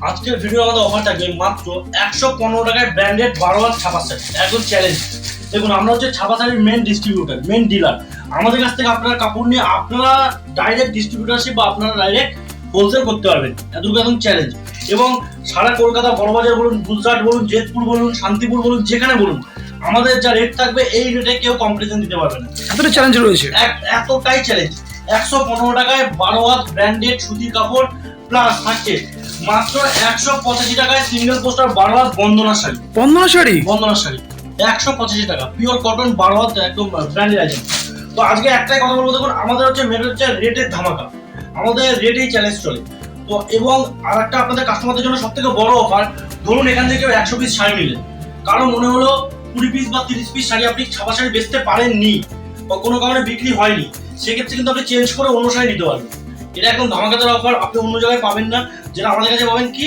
আজকের ভিডিও আমাদের অফার থাকবে মাত্র একশো পনেরো টাকায় ব্র্যান্ডেড বারো হাত ছাপা শাড়ি একদম চ্যালেঞ্জ দেখুন আমরা হচ্ছে ছাপা শাড়ির মেন ডিস্ট্রিবিউটার মেন ডিলার আমাদের কাছ থেকে আপনারা কাপড় নিয়ে আপনারা ডাইরেক্ট ডিস্ট্রিবিউটারশিপ বা আপনারা ডাইরেক্ট হোলসেল করতে পারবেন। এতটুকু একদম চ্যালেঞ্জ এবং সারা কলকাতা বড়বাজার বলুন গুজরাট বলুন জেতপুর বলুন শান্তিপুর বলুন যেখানে বলুন আমাদের যা রেট থাকবে এই রেটে কেউ কম্পিটিশন দিতে পারবে না। এতটা চ্যালেঞ্জ রয়েছে। এক- এতটাই চ্যালেঞ্জ একশো পনেরো টাকায় বারো হাত ব্র্যান্ডেড সুতির কাপড় প্লাস থাকছে মাত্র একশো পঁচাশি টাকায় সিঙ্গেল পোস্টার বারো হাত বন্দনা শাড়ি। বন্দনা শাড়ি? বন্দনা শাড়ি। একশো পঁচাশি টাকা পিওর কটন বারো হাত একদম ব্র্যান্ডেড আইটেম তো আজকে একটাই কথা বলব দেখুন আমাদের হচ্ছে মেন হচ্ছে রেটের ধামাকা। আমাদের রেটেই চ্যালেঞ্জ চলে। তো এবং আর একটা আপনাদের কাস্টমারদের জন্য সব থেকে বড় অফার ধরুন এখান থেকে একশো পিস শাড়ি নিলেন। কারও মনে হলো কুড়ি পিস বা তিরিশ পিস শাড়ি আপনি ছাপা শাড়ি বেচতে পারেননি বা কোনো কারণে বিক্রি হয়নি সেক্ষেত্রে কিন্তু আপনি চেঞ্জ করে অন্য শাড়ি নিতে পারবেন। এটা একদম ধামাকাদার অফার আপনি অন্য জায়গায় পাবেন না। যেটা আমাদের কাছে পাবেন কি?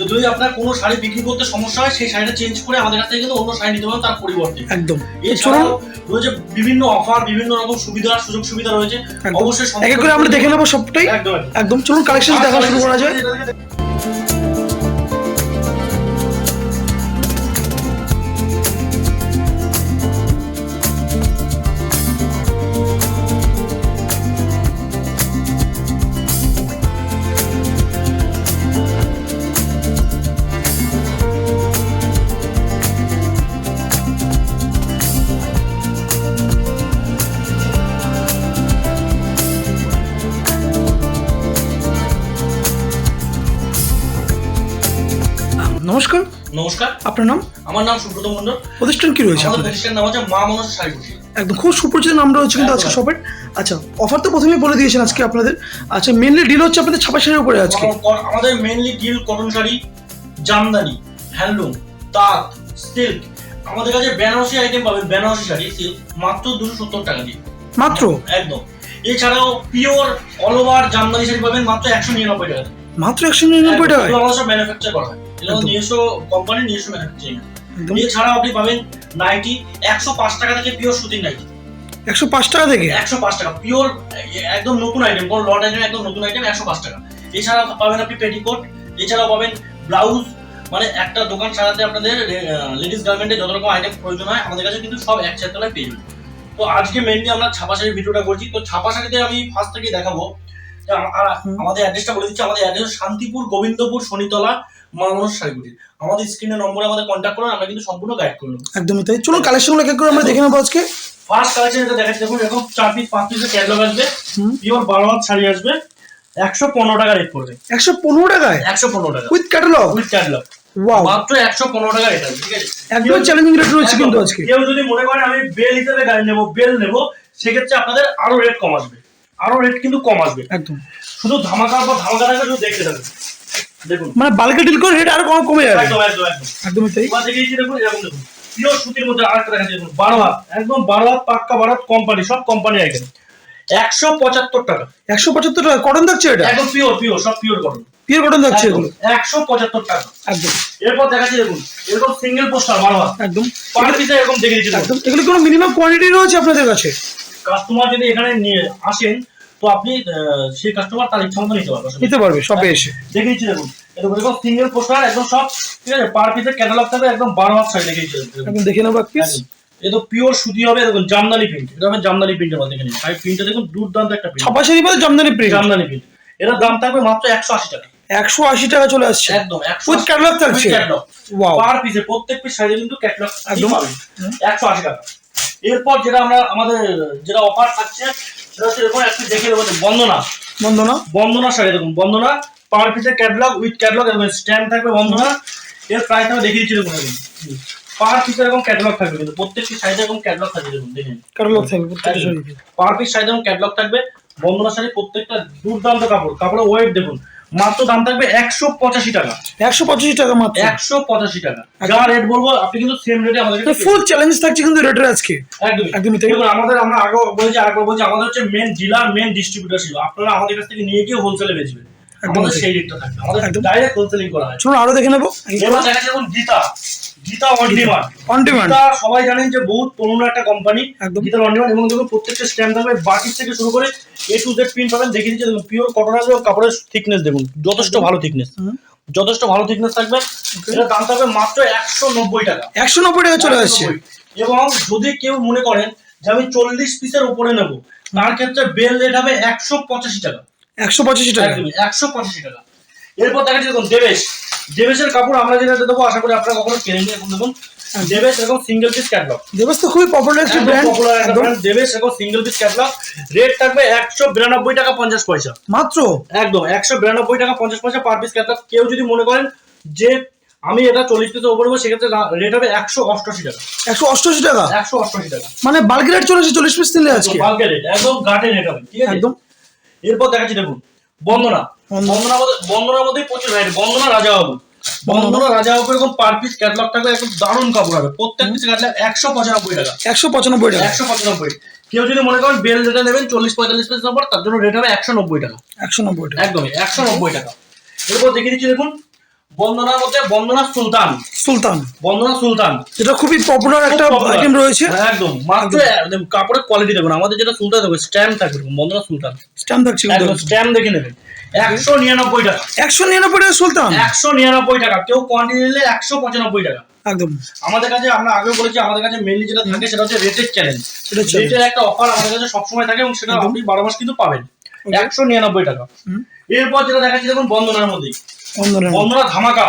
যদি আপনার কোনো শাড়ি বিক্রি করতে সমস্যা হয় সেই শাড়িটা চেঞ্জ করে আমাদের কাছ থেকে কিন্তু অন্য শাড়ি নিতে পারেন তার পরিবর্তে। একদম। এছাড়াও রয়েছে বিভিন্ন অফার বিভিন্ন রকম সুবিধা সুযোগ সুবিধা রয়েছে। অবশ্যই এক করে আমরা দেখে নেব সবটাই। একদম একদম। একদম চলুন কালেকশন দেখা শুরু করা যায়। নমস্কার। নমস্কার। আপনার নাম? আমার নাম সুব্রত মন্ডল প্রতিষ্ঠান কি রয়েছে আমাদের আপনাদের? প্রতিষ্ঠানের নাম হচ্ছে মা মনসা শাড়ি একদম খুব সুপরিচিত নাম রয়েছে কিন্তু আজকে। শপের আচ্ছা অফার তো প্রথমেই বলে দিয়েছেন আজকে আপনাদের। আচ্ছা মেনলি ডিল হচ্ছে আপনাদের ছাপা শাড়ির উপরে আজকে। আমাদের mainly deal cotton sari jamdani handloom তাঁত সিল্ক আমাদের কাছে বেনারসি আইটেম পাবেন বেনারসি শাড়ি সিল্ক মাত্র দুশো সত্তর টাকা দিয়ে। মাত্র? একদম। এছাড়াও pure all over jamdani sari পাবেন মাত্র একশো নিরানব্বই টাকা মাত্র একশো নিরানব্বই এগুলো আমাদের সব ম্যানুফ্যাকচার করা হয়। নিজস্ব কোম্পানি নিজস্ব ম্যানুফ্যাকচারিং এছাড়াও আপনি পাবেন নাইটি একশো পাঁচ টাকা থেকে পিওর সুতির নাইটি একশো পাঁচ টাকা থেকে? একশো পাঁচ টাকা পিওর একদম নতুন আইটেম কোনো লট আইটেম একদম নতুন আইটেম একশো পাঁচ টাকা। এছাড়া পাবেন আপনি পেটিকোট এছাড়াও পাবেন ব্লাউজ মানে একটা দোকান সাজাতে আপনাদের লেডিস গার্মেন্টে যত রকম আইটেম প্রয়োজন হয় আমাদের কাছে কিন্তু সব এক তলায় পেয়ে যাবেন। তো আজকে মেনলি আমরা ছাপা শাড়ির ভিডিওটা করছি। তো ছাপা শাড়িতে আমি ফার্স্ট থেকেই দেখাবো। আর আমাদের অ্যাড্রেসটা বলে দিচ্ছি। আমাদের অ্যাড্রেস শান্তিপুর গোবিন্দপুর শনিতলা মা মনস শাড়িগুটির আমাদের স্ক্রিনের নম্বরে আমাদের কন্ট্যাক্ট করুন আমরা কিন্তু সম্পূর্ণ গাইড করব। একদমই তাই। চলুন কালেকশনগুলো এক করে আমরা দেখে নেব আজকে? ফার্স্ট কালেকশন এটা দেখাচ্ছি দেখুন এরকম চার পিস পাঁচ পিসের ক্যাটলগ আসবে। পিওর বারো হাত শাড়ি আসবে। একশো পনেরো টাকা রেট পড়বে। একশো পনেরো টাকায়? একশো পনেরো টাকা। With catalogue with catalogue wow মাত্র একশো পনেরো টাকা রেট আসবে ঠিক আছে? একদম চ্যালেঞ্জিং রেট রয়েছে কিন্তু আজকে। কেউ যদি মনে করেন আমি বেল হিসেবে গাড়ি নেব বেল নেব সেক্ষেত্রে আপনাদের আরও রেট কম আসবে। আরও রেট কিন্তু কম আসবে। একদম। শুধু ধামাকা বা ধামাকা থাকবে শুধু দেখতে থাকবে মানে বাল্কে ডিল করে রেট আরও কম কমে যাবে। একদম একদম একদম। একদমই তাই। দেখুন পিওর সুতির মধ্যে আরেকটা দেখাচ্ছি দেখুন। বারো হাত একদম বারো হাত পাক্কা বারো হাত কোম্পানি সব কোম্পানি আইটেম একশো পঁচাত্তর টাকা। একশো পঁচাত্তর টাকা? কটন থাকছে এটা? একদম পিওর পিওর সব পিওর কটন পিওর কটন থাকছে এগুলো? একশো পঁচাত্তর টাকা। একদম। এরপর দেখাচ্ছি দেখুন এরকম সিঙ্গেল পোস্টার বারো হাত একদম পিসে এরকম দেখে দিচ্ছি একদম। এগুলো কোনো মিনিমাম কোয়ান্টিটি রয়েছে আপনাদের কাছে? কাস্টমার যদি এখানে নিয়ে আসেন তো আপনি সেই কাস্টমার তার ইচ্ছা মতো নিতে পারবে নিতে পারবে সবে এসে। দেখে দিচ্ছি দেখুন। এরকম সিঙ্গেল পোস্টার একদম সব ঠিক আছে পার পিসের ক্যাটালগ থাকবে একদম বারো হাত শাড়ি দেখে দেখুন। দেখে নেব এক পিস একদম। এ তো পিওর সুতি হবে দেখুন জামদানি প্রিন্ট এটা হবে জামদানি প্রিন্টের মধ্যে দেখে নিন শাড়ি প্রিন্টটা দেখুন দুর্দান্ত একটা প্রিন্ট ছাপা শাড়ি বলে জামদানি প্রিন্ট জামদানি প্রিন্ট এটার দাম থাকবে মাত্র একশো আশি টাকা। একশো আশি টাকা চলে আসছে। একদম একশো উইথ ক্যাটালগ থাকছে। ওয়াও পার পিসে প্রত্যেক পিস শাড়ি কিন্তু ক্যাটলগ একদম। একশো আশি টাকা। এরপর যেটা আমরা আমাদের যেটা অফার থাকছে একটু দেখে দেবো বন্দনা। বন্দনা? বন্দনা শাড়ি দেখুন Bandana catalogue with catalogue stamp থাকবে বন্দনা। এর প্রাইস আমি দেখিয়ে দিচ্ছি দেখুন পার পিসে এরকম ক্যাটলগ থাকবে কিন্তু প্রত্যেকটি সাইজে এরকম ক্যাটলগ থাকবে দেখুন দেখেন। ক্যাটালগ থাকবে প্রত্যেকটা পার পিস ক্যাটলগ থাকবে বন্দনা শাড়ি প্রত্যেকটা দুর্দান্ত কাপড় কাপড়ের ওয়েট দেখুন। মাত্র দাম থাকবে একশো পঁচাশি টাকা। একশো পঁচাশি টাকা মাত্র। একশো পঁচাশি টাকা। যা রেট বলব আপনি কিন্তু সেম রেটে আমাদের ফুল চ্যালেঞ্জ থাকছে কিন্তু রেটের আজকে। একদম একদমই তাই। আমাদের আমরা আগে বলছি আরেকবার বলছি আমাদের হচ্ছে মেন ডিলার মেন ডিস্ট্রিবিউটর ছিল। আপনারা আমাদের কাছ থেকে নিয়ে গিয়ে হোলসেলে বেচবেন। আমাদের। সেই রেটটা থাকবে। আমাদের। ডাইরেক্ট হোলসেলিং করা হয়। চলুন আরও দেখে নেব। এবার দেখা Geeta. Geeta on demand on demand Geeta সবাই জানেন যে বহুত পুরনো একটা কোম্পানি একদম। গীতা অন ডিমান্ড এবং দেখুন প্রত্যেকটা স্ট্যাম্প থাকবে বাটির থেকে শুরু করে এ টু জেড প্রিন্ট পাবেন। দেখে দিচ্ছে দেখুন পিওর কটন আসবে কাপড়ের থিকনেস দেখুন যথেষ্ট ভালো থিকনেস যথেষ্ট ভালো থিকনেস থাকবে। এটার দাম থাকবে মাত্র একশো নব্বই টাকা। একশো নব্বই টাকা চলে আসছে। 190 এবং যদি কেউ মনে করেন যে আমি চল্লিশ পিসের উপরে নেব তার ক্ষেত্রে বেল রেট হবে একশো পঁচাশি টাকা। একশো পঁচাশি টাকা। একশো পঁচাশি টাকা। এরপর দেখা যাচ্ছে দেখুন দেবেশ। দেবেশের কাপড় আমরা যেটা দেবো আশা করি আপনারা কখনো কেনেন এখন দেখুন দেবেশ এরকম সিঙ্গেল পিস ক্যাটলগ দেবস তো খুবই পপুলার একটি ব্র্যান্ড একদম। দেবেশ এরকম সিঙ্গেল পিস ক্যাটলগ রেট থাকবে একশো বিরানব্বই টাকা পঞ্চাশ পয়সা। মাত্র? একদম একশো বিরানব্বই টাকা পঞ্চাশ পয়সা পার পিস ক্যাটলগ কেউ যদি মনে করেন যে আমি এটা চল্লিশ পিসের উপরে নেব সেক্ষেত্রে রেট হবে একশো অষ্টআশি টাকা। একশো অষ্টআশি টাকা? একশো অষ্টআশি টাকা। মানে বাল্ক রেট চলে এসেছে চল্লিশ পিস নিলে আজকে? বাল্কের রেট একদম গাটে রেট হবে ঠিক আছে? একদম। এরপর দেখাচ্ছি দেখুন বন্দনা। বন্দনা। বন্দনার মধ্যে প্রচুর ভ্যারাইটি বন্দনা বন্দনা রাজাবাবু এরকম পার পিস ক্যাটলগ থাকবে একদম দারুণ কাপড় হবে। প্রত্যেক পিস ক্যাটলগ একশো পঁচানব্বই টাকা। একশো পঁচানব্বই টাকা। একশো পঁচানব্বই। কেউ যদি মনে করেন বেল রেটে নেবেন চল্লিশ পঁয়তাল্লিশ পিস নম্বর তার জন্য রেট হবে একশো নব্বই টাকা। একশো নব্বই টাকা। একদমই একশো নব্বই টাকা। এরপর দেখিয়ে দিচ্ছি দেখুন বন্দনার মধ্যে বন্দনা সুলতান। সুলতান। বন্দনা সুলতান। যেটা খুবই পপুলার একটা আইটেম রয়েছে। হ্যাঁ, একদম। মাত্র একদম। কাপড়ের কোয়ালিটি দেখুন আমাদের যেটা সুলতান দেখুন স্ট্যাম্প থাকবে বন্দনা সুলতান। স্ট্যাম্প থাকছে একদম স্ট্যাম্প দেখে নেবেন। একশো নিরানব্বই টাকা। একশো নিরানব্বই টাকা সুলতান? একশো নিরানব্বই টাকা। কেউ কোয়ান্টিটি নিলে একশো পঁচানব্বই টাকা। একদম। আমাদের কাছে আমরা আগে বলেছি আমাদের কাছে মেনলি যেটা থাকে সেটা হচ্ছে রেটের চ্যালেঞ্জ। রেটের একটা অফার আমাদের কাছে সবসময় থাকে এবং সেটা। আপনি বারো মাস কিন্তু পাবেন. একশো নিরানব্বই টাকা। এরপর যেটা দেখাচ্ছি দেখুন বন্দনার মধ্যে। বন্দনা ধামাকা।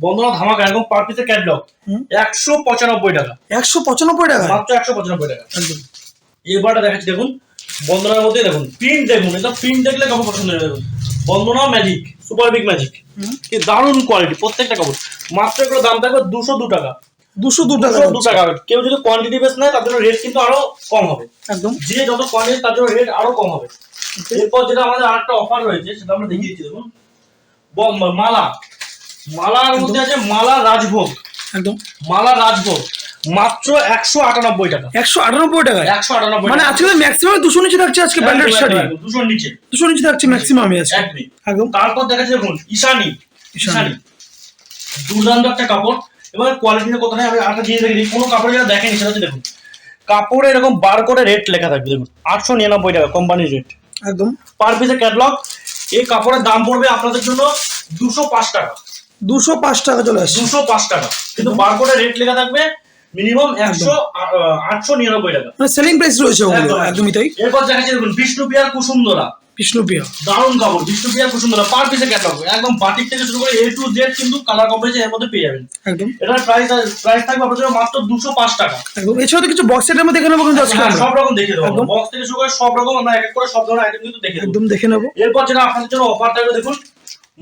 বন্দনা ধামাকা একদম পার পিসের ক্যাটলগ একশো পঁচানব্বই টাকা। একশো পঁচানব্বই টাকা? মাত্র একশো পঁচানব্বই টাকা। একদম। দেখাচ্ছি দেখুন বন্দনার মধ্যে দেখুন প্রিন্ট দেখুন এটা প্রিন্ট দেখলে কাপড় পছন্দ হয়ে যাবে। Bandana magic super big magic দারুণ কোয়ালিটি প্রত্যেকটা কাপড়। মাত্র এগুলো দাম থাকবে দুশো দু টাকা। দুশো দু টাকা দু টাকা। কেউ যদি কোয়ান্টিটি বেস নেয় তার জন্য রেট কিন্তু আরও কম হবে। একদম। যে যত কোয়ান্টিটি তার জন্য রেট আরও কম হবে। এরপর যেটা আমাদের আরেকটা অফার রয়েছে সেটা আমরা দেখিয়ে দিচ্ছি দেখুন। মালা। মালার মধ্যে আছে মালা রাজভোগ। একদম। মালা রাজভোগ। মাত্র একশো আটানব্বই টাকা। একশো আটানব্বই টাকা একশো আটানব্বই মানে আজকে ম্যাক্সিমাম দুশো নিচে থাকছে আজকে ব্র্যান্ডেড শাড়ি। দুশো নিচে। দুশো নিচে থাকছে ম্যাক্সিমামই আজকে। একদম। তারপর দেখা যাচ্ছে দেখুন ঈশানি। ঈশানি। দুর্দান্ত একটা কাপড়। এবং কোয়ালিটির কথা নেই আমি আরেকটা জিনিস দেখি কোনো কাপড় যেটা দেখেনি সেটা হচ্ছে দেখুন। কাপড়ে এরকম বার করে রেট লেখা থাকবে দেখুন। আটশো নিরানব্বই টাকা কোম্পানির রেট একদম। পার পিসের ক্যাটলগ এই কাপড়ের দাম পড়বে আপনাদের জন্য দুশো পাঁচ টাকা। দুশো পাঁচ টাকা চলে আসছে। দুশো পাঁচ টাকা। কিন্তু বার করে রেট লেখা থাকবে মিনিমাম একশো আটশো নিরানব্বই টাকা। মানে সেলিং প্রাইস রয়েছে ওগুলো একদমই তাই। এরপর দেখা যাচ্ছে দেখুন বিষ্ণুপিয়ার কুসুমদরা বিষ্ণুপ্রিয়া। দারুণ কাপড় বিষ্ণুপ্রিয়ার কুসুমদরা পার পিসে ক্যাটলগ একদম বাটিক থেকে শুরু করে এ টু জেড কিন্তু কালার কভারেজ এর মধ্যে পেয়ে যাবেন। একদম। এটার প্রাইস প্রাইস থাকবে জন্য মাত্র দুশো পাঁচ টাকা। একদম। এছাড়া কিছু বক্স সেটের মধ্যে দেখে নেব কিন্তু আজকে হ্যাঁ, সব রকম দেখে দেবো। বক্স থেকে শুরু করে সব রকম আমরা এক এক করে সব ধরনের আইটেম কিন্তু দেখে দেবো। একদম দেখে নেব। এরপর যেটা আপনাদের জন্য অফার থাকবে দেখুন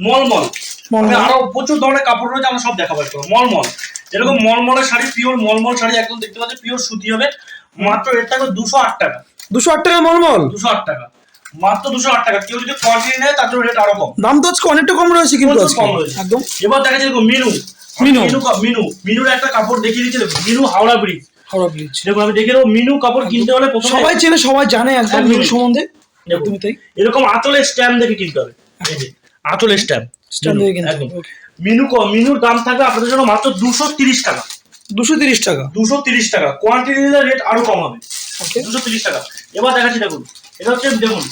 মলমল। মানে আরও প্রচুর ধরনের কাপড় রয়েছে আমরা সব দেখাবো একটু মলমল। এরকম মলমলের শাড়ি পিওর মলমল শাড়ি একদম দেখতে পাচ্ছেন পিওর সুতি হবে। মাত্র এর থাকবে দুশো আট টাকা। দুশো আট টাকা মলমল? দুশো আট টাকা। মাত্র দুশো আট টাকা। কেউ যদি কোয়ান্টিটি নেয় তার জন্য রেট আরও কম। দাম তো আজকে অনেকটা কম রয়েছে কিন্তু কম রয়েছে। একদম। এবার দেখা দেখুন মিনু। মিনু। মিনু মিনুর একটা কাপড় দেখিয়ে দিচ্ছে মিনু হাওড়া ব্রিজ হাওড়া ব্রিজ দেখুন আমি দেখে দেবো মিনু কাপড় কিনতে হলে সবাই চেনে সবাই জানে একদম মিনু সম্বন্ধে। একদমই তাই? এরকম আঁচলের স্ট্যাম্প দেখে কিনতে হবে। আঁচলের স্ট্যাম্প স্ট্যান্ড দেখে কিনতে একদম। হবে। মিনু মিনুর দাম থাকবে আপনাদের জন্য মাত্র দুশো তিরিশ টাকা। দুশো তিরিশ টাকা। দুশো তিরিশ টাকা। কোয়ান্টিটি নিলে রেট আরও কম হবে। দুশো তিরিশ টাকা। এবার দেখাচ্ছি দেখুন। এটা হচ্ছে দেখুন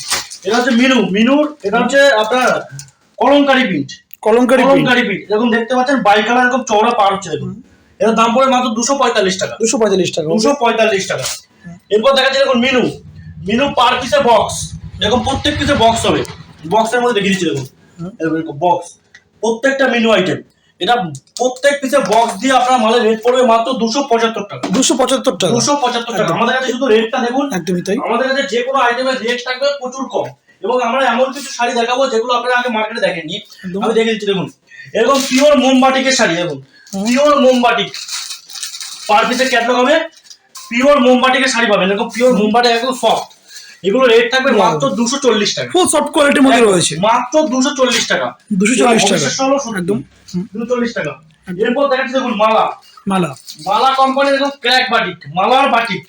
এটা হচ্ছে মিনু। মিনুর এটা হচ্ছে আপনার কলমকারি প্রিন্ট কলমকারি। কলমকারি প্রিন্ট এরকম দেখতে পাচ্ছেন বাই কালার এরকম চওড়া পার হচ্ছে দেখুন। এটার দাম পড়ে মাত্র দুশো পঁয়তাল্লিশ টাকা। দুশো পঁয়তাল্লিশ টাকা। দুশো পঁয়তাল্লিশ টাকা। এরপর দেখাচ্ছি দেখুন মিনু। মিনু পার পিসে বক্স এরকম প্রত্যেক পিসে বক্স হবে। বক্সের মধ্যে দেখিয়ে দিচ্ছি দেখুন। এরকম বক্স প্রত্যেকটা মেনু আইটেম এটা প্রত্যেক পিসে বক্স দিয়ে আপনার মালের রেট পড়বে মাত্র দুশো পঁচাত্তর টাকা। দুশো পঁচাত্তর টাকা। দুশো পঁচাত্তর টাকা। আমাদের কাছে শুধু রেটটা দেখুন। একদমই তাই। আমাদের কাছে যে কোনো আইটেমের রেট থাকবে প্রচুর কম। এবং আমরা এমন কিছু শাড়ি দেখাবো যেগুলো আপনারা আগে মার্কেটে দেখেননি। আমি দেখে দিচ্ছি দেখুন। এরকম পিওর মোমবাটিকের শাড়ি দেখুন। পিওর মোমবাটিক পার পিসের ক্যাটলগ হবে। পিওর মোমবাটিকের শাড়ি পাবেন। এরকম পিওর মোমবাটি একদম সফট এগুলো রেট থাকবে মাত্র দুশো চল্লিশ টাকা। ফুল সফট কোয়ালিটির মধ্যে রয়েছে। মাত্র দুশো চল্লিশ টাকা। 240 টাকা। অবিশ্বাস্য হলো সত্যি। একদম। দুশো চল্লিশ টাকা। এরপর দেখাচ্ছি দেখুন মালা। মালা। মালা কোম্পানির এরকম ক্র্যাক বাটিক মালার বাটিক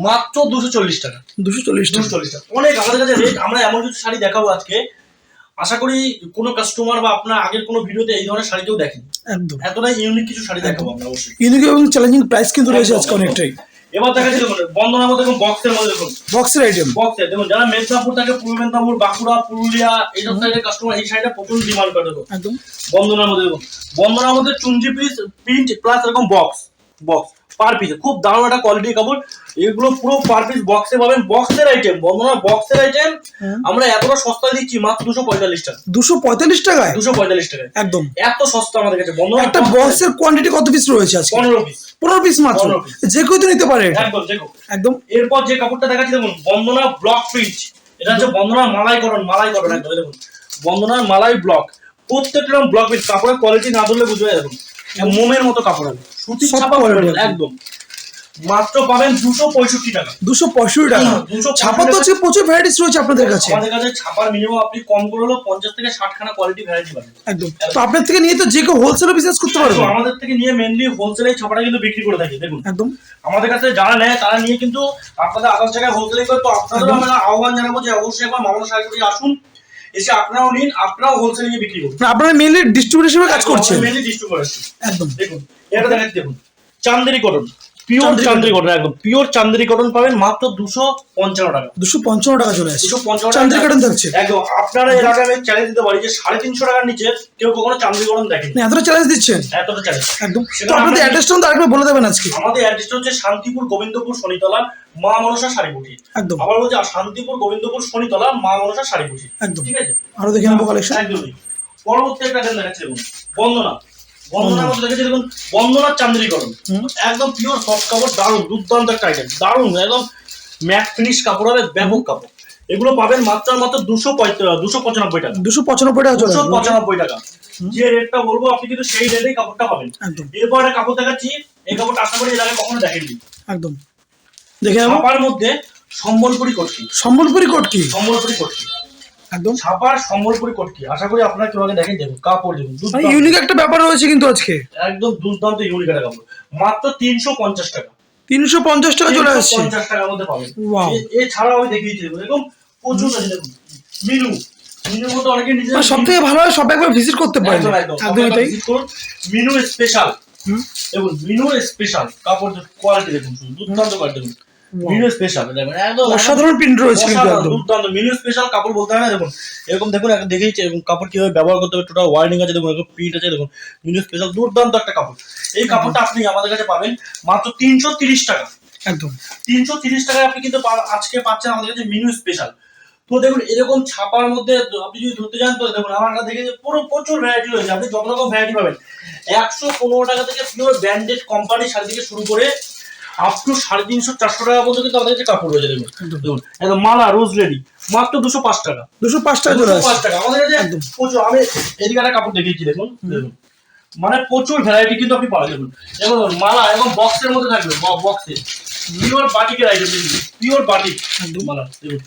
মাত্র দুশো চল্লিশ টাকা। দুশো চল্লিশ দুশো টাকা চল্লিশ টাকা। অনেক আমাদের কাছে রেট আমরা এমন কিছু শাড়ি দেখাবো আজকে। আশা করি কোনো কাস্টমার বা আপনার আগের কোনো ভিডিওতে এই ধরনের শাড়ি কেউ দেখেনি। একদম। এতটাই ইউনিক কিছু শাড়ি দেখাবো আমরা অবশ্যই। ইউনিক এবং চ্যালেঞ্জিং প্রাইস কিন্তু রয়েছে আজকে অনেকটাই। এবার দেখাচ্ছি দেখুন বন্দনা মধ্যে দেখুন বক্সের মধ্যে দেখুন। বক্সের আইটেম বক্সে দেখুন যারা মেদিনীপুর থাকে পূর্ব মেদিনীপুর বাঁকুড়া পুরুলিয়া এইসব সাইডের কাস্টমার এই সাইডে প্রচুর ডিমান্ড করে দেখুন। একদম। বন্ধনার মধ্যে দেখুন। বন্ধনার মধ্যে চুঞ্জি পিস প্রিন্ট প্লাস এরকম বক্স বক্স পার পিস খুব দারুণ একটা কোয়ালিটি কাপড়। এগুলো পুরো পার পিস বক্সে পাবেন। বক্সের আইটেম বন্ধনা বক্সের আইটেম আমরা এতটা সস্তায় দিচ্ছি মাত্র দুশো পঁয়তাল্লিশ টাকা। দুশো পঁয়তাল্লিশ টাকায়? দুশো পঁয়তাল্লিশ টাকায়। একদম। এত সস্তা আমাদের কাছে। বন্ধনা একটা বক্সের কোয়ান্টিটি কত পিস রয়েছে আজকে? পনেরো পিস পনেরো পিস মাত্র? 15 piece। যে কেউ তো নিতে পারে একদম দেখো একদম। এরপর যে কাপড়টা দেখাচ্ছি দেখুন বন্দনা ব্লক প্রিন্ট এটা হচ্ছে বন্দনার মালাই করণ মালাই করণ একদম দেখুন। বন্দনার মালাই ব্লক প্রত্যেকটা ব্লক প্রিন্ট কাপড়ের কোয়ালিটি না ধরলে বুঝবে দেখুন। মোমের মতো কাপড় হবে। সুতির ছাপা একদম। মাত্র পাবেন দুশো পঁয়ষট্টি টাকা। দুশো পঁয়ষট্টি টাকা। 265 ছাপা তো হচ্ছে প্রচুর ভ্যারাইটিস রয়েছে আপনাদের কাছে। আমাদের কাছে ছাপার মিনিমাম আপনি কম করে হলো পঞ্চাশ থেকে ষাট খানা কোয়ালিটি ভ্যারাইটি পাবেন। একদম। তো আপনার থেকে নিয়ে তো যে কেউ হোলসেলে বিজনেস করতে পারবে। আমাদের থেকে নিয়ে মেনলি হোলসেলে ছাপাটা কিন্তু বিক্রি করে থাকি দেখুন। একদম। আমাদের কাছে যারা নেয় তারা নিয়ে কিন্তু আপনাদের আদার্স জায়গায় হোলসেলিং করে তো আপনাদেরও একদম। আমরা আহ্বান জানাব যে অবশ্যই একবার মামলা সাহেব আসুন এসে আপনারাও নিন আপনারাও হোলসেলিং এ বিক্রি করুন। আপনারা মেনলি ডিস্ট্রিবিউটর হিসেবে কাজ করছেন। মেনলি ডিস্ট্রিবিউটর একদম। দেখুন। এটা দেখাচ্ছি দেখুন Chanderi cotton pure Chanderi Chanderi cotton একদম পিওর চান্দেরি কটন পাবেন মাত্র দুশো পঞ্চান্ন টাকা। দুশো পঞ্চান্ন টাকা চলে আসছে। দুশো পঞ্চান্ন চান্দেরি cotton থাকছে? একদম আপনারা এর আগে আমি চ্যালেঞ্জ দিতে পারি যে সাড়ে তিনশো টাকার নিচে কেউ কখনো চান্দেরি কটন দেখেনি এতটা চ্যালেঞ্জ দিচ্ছেন? এতটা চ্যালেঞ্জ একদম। তো আপনাদের অ্যাড্রেসটা তো আরেকবার বলে দেবেন আজকে। আমাদের অ্যাড্রেসটা হচ্ছে শান্তিপুর গোবিন্দপুর শনিতলা মা মনসা শাড়িপুটি একদম। আবার বলছি শান্তিপুর গোবিন্দপুর শনিতলা মা মনসা শাড়িপুটি একদম। ঠিক আছে? আরও দেখে নেব কালেকশন একদমই। পরবর্তী একটা দেখাচ্ছি দেখুন। বন্দনা। বন্দনার মধ্যে দেখেছি দেখুন বন্দনার চান্দ্রীকরণ। হুম। একদম পিওর সফট কাপড় দারুণ দুর্দান্ত একটা আইটেম দারুণ একদম ম্যাট ফিনিশ কাপড় হবে ব্যাপক কাপড়। এগুলো পাবেন মাত্র মাত্র দুশো দুশো পঁচানব্বই টাকা। দুশো পঁচানব্বই টাকা দুশো পঁচানব্বই টাকা। যে রেটটা বলব আপনি কিন্তু সেই রেটেই কাপড়টা পাবেন। এরপর কাপড় দেখাচ্ছি এই কাপড়টা আশা করি আগে কখনো দেখেননি। একদম। দেখে মধ্যে সম্বলপুরি কটকি। সম্বলপুরি কোট কি সম্বলপুরি কটকি। একদম। ছাপার সম্বলপুরি কটকি আশা করি আপনারা কেউ আগে দেখেন দেখুন কাপড় দেখুন ইউনিক একটা ব্যাপার রয়েছে কিন্তু আজকে। একদম দুর্দান্ত ইউনিক একটা কাপড় মাত্র তিনশো পঞ্চাশ টাকা। তিনশো পঞ্চাশ টাকা চলে আসছে। পঞ্চাশ টাকার মধ্যে পাবেন। এছাড়াও আমি দেখিয়েছি এরকম প্রচুর মিনু মিনুর সব থেকে ভালো হয় সব একবার ভিজিট করতে পারেন। মিনু স্পেশাল হুম। দেখুন মিনু স্পেশাল কাপড় কোয়ালিটি দেখুন দুর্দান্ত কোয়ালিটি দেখুন. মিনু স্পেশাল দেখবেন একদম অসাধারণ প্রিন্ট রয়েছে কিন্তু একদম। দুর্দান্ত মিনু স্পেশাল কাপড় বলতে হয় না দেখুন এরকম দেখুন একটা এরকম কাপড় কীভাবে ব্যবহার করতে হবে টোটাল ওয়ার্ডিং আছে দেখুন এরকম প্রিন্ট আছে দেখুন মিনু স্পেশাল দুর্দান্ত একটা কাপড়। এই কাপড়টা আপনি আমাদের কাছে পাবেন মাত্র তিনশো তিরিশ টাকা। একদম। তিনশো তিরিশ টাকায় আপনি কিন্তু আজকে পাচ্ছেন আমাদের কাছে মিনু স্পেশাল তো দেখুন এরকম ছাপার মধ্যে আপনি যদি ধরতে যান তো দেখুন আমার কাছে দেখে পুরো প্রচুর ভ্যারাইটি রয়েছে আপনি যত রকম ভ্যারাইটি পাবেন। একশো পনেরো টাকা থেকে পিওর ব্র্যান্ডেড কোম্পানির শাড়ি থেকে শুরু করে আপ টু সাড়ে তিনশো চারশো টাকা পর্যন্ত কিন্তু আমাদের কাছে কাপড় রয়েছে দেখুন একদম। মালা রোজ লেডি মাত্র দুশো পাঁচ টাকা। দুশো পাঁচ টাকা দুশো পাঁচ টাকা। আমাদের কাছে একদম। প্রচুর আমি এদিকে একটা কাপড় দেখিয়েছি দেখুন দেখুন। মানে প্রচুর ভ্যারাইটি কিন্তু আপনি পাবেন দেখুন। এবং মালা এবং বক্সের মধ্যে থাকবে বক্সে পিওর বাটিকের আইটেম পিওর বাটিক মালা দেখুন।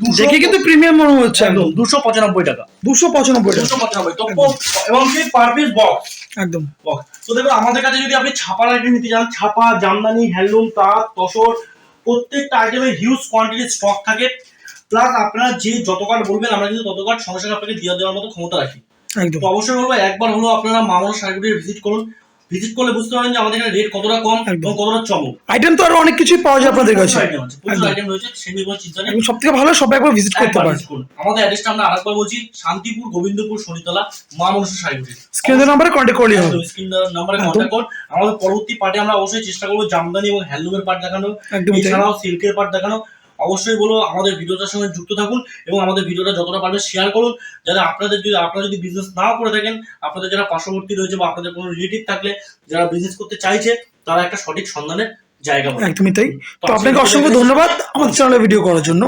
দুশো দেখে কিন্তু প্রিমিয়াম মনে হচ্ছে। একদম দুশো পঁচানব্বই টাকা। দুশো পঁচানব্বই টাকা। দুশো পঁচানব্বই এবং কি পার পিস বক্স একদম। বক্স তো দেখুন আমাদের কাছে যদি আপনি ছাপার আইটেম নিতে চান ছাপা জামদানি হ্যান্ডলুম তাঁত তসর প্রত্যেকটা আইটেমের হিউজ কোয়ান্টিটি স্টক থাকে। প্লাস আপনারা যে যত কার্ড বলবেন আমরা কিন্তু তত কার্ড সঙ্গে সঙ্গে আপনাকে দিয়ে দেওয়ার মতো ক্ষমতা রাখি। তো অবশ্যই বলব একবার হলো আপনারা মামলা সার্কিটে ভিজিট করুন। ভিজিট করলে বুঝতে পারবেন যে আমাদের এখানে রেট কতটা কম এবং কতটা চমক। আইটেম তো আরও অনেক পাওয়া যায় আপনাদের কাছে। প্রচুর আইটেম রয়েছে চিন্তা এবং ভালো সব একবার ভিজিট করতে পারেন আমাদের অ্যাড্রেসটা আমরা আরেকবার বলছি শান্তিপুর গোবিন্দপুর শনিতলা মা মনসা শাড়িগুটি স্ক্রিনের নাম্বারে কন্ট্যাক্ট হবে স্ক্রিন নাম্বারে। কন্ট্যাক্ট করুন। আমাদের পরবর্তী পার্টে আমরা অবশ্যই চেষ্টা করব জামদানি এবং হ্যান্ডলুমের পার্ট দেখানো এছাড়াও সিল্কের পার্ট দেখানো অবশ্যই বলব আমাদের ভিডিওটার সঙ্গে যুক্ত থাকুন এবং আমাদের ভিডিওটা যতটা পারবে শেয়ার করুন। যারা আপনাদের যদি আপনারা যদি বিজনেস নাও করে থাকেন আপনাদের যারা পার্শ্ববর্তী রয়েছে বা আপনাদের কোনো রিলেটিভ থাকলে যারা বিজনেস করতে চাইছে তারা একটা সঠিক সন্ধানের জায়গা একদমই তাই। তো আপনাকে অসংখ্য ধন্যবাদ আমাদের চ্যানেলে ভিডিও করার জন্য।